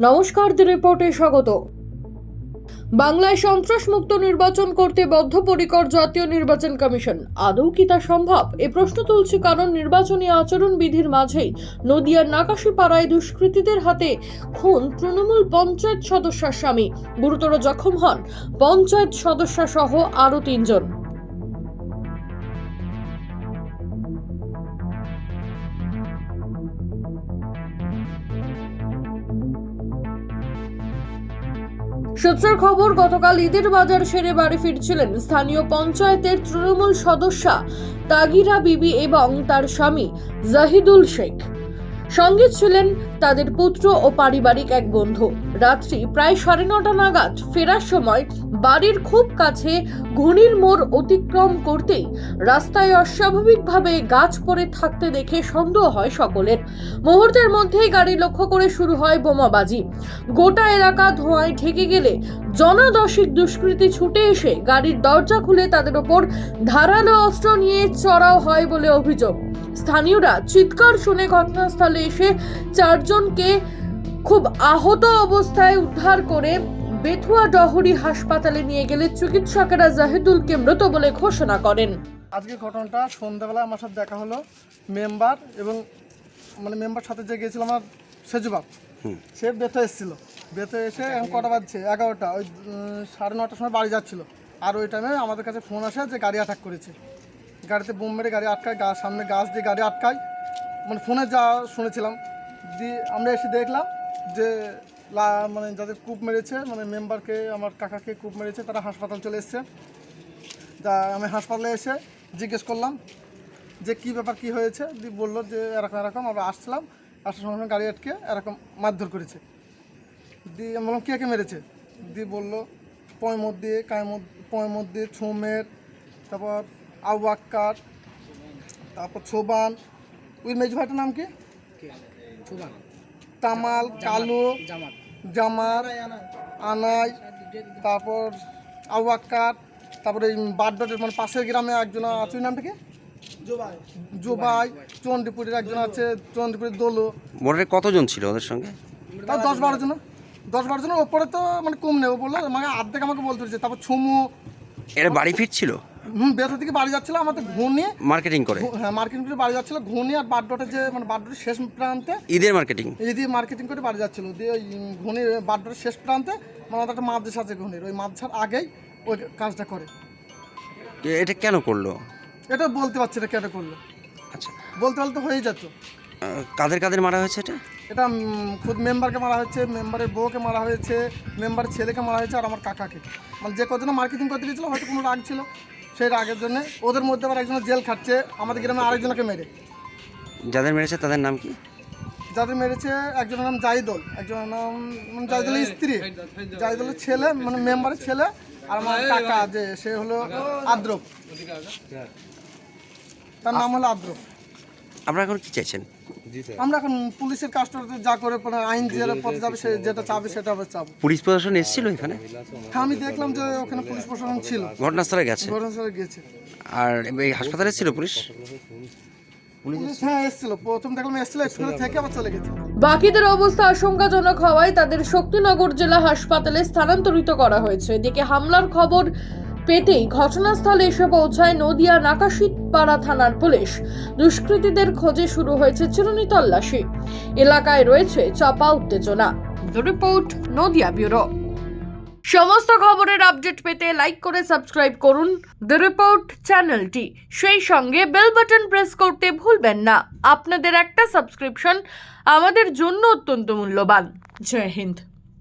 নমস্কার দি রিপোর্টে স্বাগত। বাংলায় সন্ত্রাস মুক্ত নির্বাচন করতে বদ্ধপরিকর জাতীয় নির্বাচন কমিশন। আদৌ কি তা সম্ভব? এ প্রশ্ন তুলছে কারণ নির্বাচনী আচরণ বিধির মাঝেই নদিয়ার নাকাশিপাড়ায় দুষ্কৃতীদের হাতে খুন তৃণমূল পঞ্চায়েত সদস্যার স্বামী। গুরুতর জখম হন পঞ্চায়েত সদস্য সহ আরও তিনজন। সূত্রের খবর, গতকাল ঈদের বাজার সেরে বাড়ি ফিরছিলেন স্থানীয় পঞ্চায়েতের তৃণমূল সদস্যা তাগিরা বিবি এবং তার স্বামী জাহিদুল শেখ। সঙ্গে ছিলেন তাদের পুত্র ও পারিবারিক এক বন্ধু। রাত্রি প্রায় সাড়ে নটা নাগাদ ফেরার সময় বাড়ির খুব কাছে ঘুনির মোড় অতিক্রম করতেই রাস্তায় অস্বাভাবিকভাবে গাছ পড়ে থাকতে দেখে সন্দেহ হয় সকলের। মুহূর্তের মধ্যেই গাড়ি লক্ষ্য করে শুরু হয় বোমাবাজি। গোটা এলাকা ধোঁয়ায় ঢেকে গেলে জনাদশিক দুষ্কৃতী ছুটে এসে গাড়ির দরজা খুলে তাদের ওপর ধারালো অস্ত্র নিয়ে চড়াও হয় বলে অভিযোগ। স্থানীয়রা চিৎকার শুনে ঘটনাস্থলে এসে চারজনকে খুব আহত অবস্থায় উদ্ধার করে বেথুয়া ডহরি হাসপাতালে নিয়ে গেলে চিকিৎসকেরা জাহিদুলকে মৃত বলে ঘোষণা করেন। আজকে ঘটনাটা সন্ধ্যাবেলা আমার সাথে দেখা হলো। মেম্বার এবং মানে মেম্বার সাথে যে গিয়েছিল আমার সেজুবাব সে বেতে এসেছিল। বেতে এসে এখন কটা বাজছে? এগারোটা। ওই সাড়ে নটার সময় বাড়ি যাচ্ছিল। আর ওই টাইমে আমাদের কাছে ফোন আসে যে গাড়ি অ্যাটাক করেছে। গাড়িতে বোম মেরে গাড়ি আটকায়, গা, সামনে গাছ দিয়ে গাড়ি আটকায়। মানে ফোনে যা শুনেছিলাম, দিয়ে আমরা এসে দেখলাম যে লা- মানে যাদের কূপ মেরেছে মানে মেম্বারকে, আমার কাকাকে কূপ মেরেছে, তারা হাসপাতাল চলে এসছে। তা আমি হাসপাতালে এসে জিজ্ঞেস করলাম যে কি ব্যাপার, কি হয়েছে? দিয়ে বলল যে এরকম এরকম, আমরা আসছিলাম, আসার সময় সময় গাড়ি আটকে এরকম মারধর করেছে। দিয়ে আমি বললাম, কে কে মেরেছে? দিয়ে বলল পয় মধ্যে কায়ের মধ্যে পয় মধ্যে ছোমের, তারপর আবু আক্কার তারপর ছোবান। ওই মেজ ভাইটার নাম কি? তামাল কালু জামার আনাই তারপর আবু আক্কার তারপরে এই বাড্ডটের মানে পাশের গ্রামে একজন আছে। ওই নামটা কি? জোবাই। চণ্ডীপুরের একজন আছে চণ্ডীপুরের দোলো। মোটরে কতজন ছিল ওদের সঙ্গে? তাও দশ বারো জন। দশ বারো জনের ওপরে তো মানে কম নেই। ও বলল মানে আর্ধেক আমাকে বলতে হচ্ছে তারপর ছুমু। এরা বাড়ি ফিরছিল? হুম বেথা থেকে বাড়ি যাচ্ছিল আমাদের ঘুনি মার্কেটিং করে। হ্যাঁ মার্কেটিং করে বাড়ি যাচ্ছিল ঘুনি আর বাড্ডটের যে মানে বাড্ডটের শেষ প্রান্তে ঈদের মার্কেটিং দিয়ে মার্কেটিং করে বাড়ি যাচ্ছিল। দিয়ে ওই ঘুনির বাড্ডটের শেষ প্রান্তে মানে আমাদের একটা মাদ্রাস আছে ঘুনির ওই মাদ্রাসার আগেই ওই কাজটা করে। এটা কেন করল? এটা বলতে পারছি না কেন করল। আচ্ছা। বলতে বলতে হয়ে যেত। কাদের কাদের মারা হয়েছে এটা? এটা খুদ মেম্বারকে মারা হয়েছে মেম্বারের বউকে মারা হয়েছে মেম্বারের ছেলেকে মারা হয়েছে আর আমার কাকাকে। মানে যে কজন মার্কেটিং করতে গেছিল হয়তো কোনো রাগ ছিল। সেই রাগের জন্য ওদের মধ্যে আবার একজন জেল খাচ্ছে আমাদের গ্রামে আরেকজনকে মেরে যাদের মেরেছে তাদের নাম কি যাদের মেরেছে একজনের নাম জাইদুল একজনের নাম মানে জাইদুলের স্ত্রী জাইদুলের ছেলে মানে মেম্বারের ছেলে আর আমার কাকা যে সে হলো আদ্রব তার নাম হলো আদ্রব আপনারা এখন কি চাইছেন আমরা এখন পুলিশের কাজটা যা করে আইন যে পথে যাবে সে যেটা চাবে সেটা আমরা চাবো। পুলিশ প্রশাসন এসেছিল এখানে? হ্যাঁ আমি দেখলাম যে ওখানে পুলিশ প্রশাসন ছিল। ঘটনাস্থলে গেছে? ঘটনাস্থলে গিয়েছে আর এই হাসপাতালে ছিল পুলিশ? পুলিশ হ্যাঁ এসেছিল। প্রথম দেখলাম এসেছিল একটু চলে গেছে। বাকিদের অবস্থা আশঙ্কাজনক হওয়ায় তাদের শক্তিনগর জেলা হাসপাতালে স্থানান্তরিত করা হয়েছে। এদিকে হামলার খবর পেতেই ঘটনাস্থলে এসে পৌঁছায় নদিয়া নাকাশিপাড়া থানার পুলিশ। দুষ্কৃতীদের খোঁজে শুরু হয়েছে চিরুনি তল্লাশি। এলাকায় রয়েছে চাপা উত্তেজনা। Report, Nadia bureau. সমস্ত খবরের আপডেট পেতে লাইক করে সাবস্ক্রাইব করুন। দ্য রিপোর্ট, চ্যানেলটি। সেই সঙ্গে বেল বাটন প্রেস করতে ভুলবেন না। আপনাদের একটা সাবস্ক্রিপশন আমাদের জন্য অত্যন্ত মূল্যবান। জয় হিন্দ।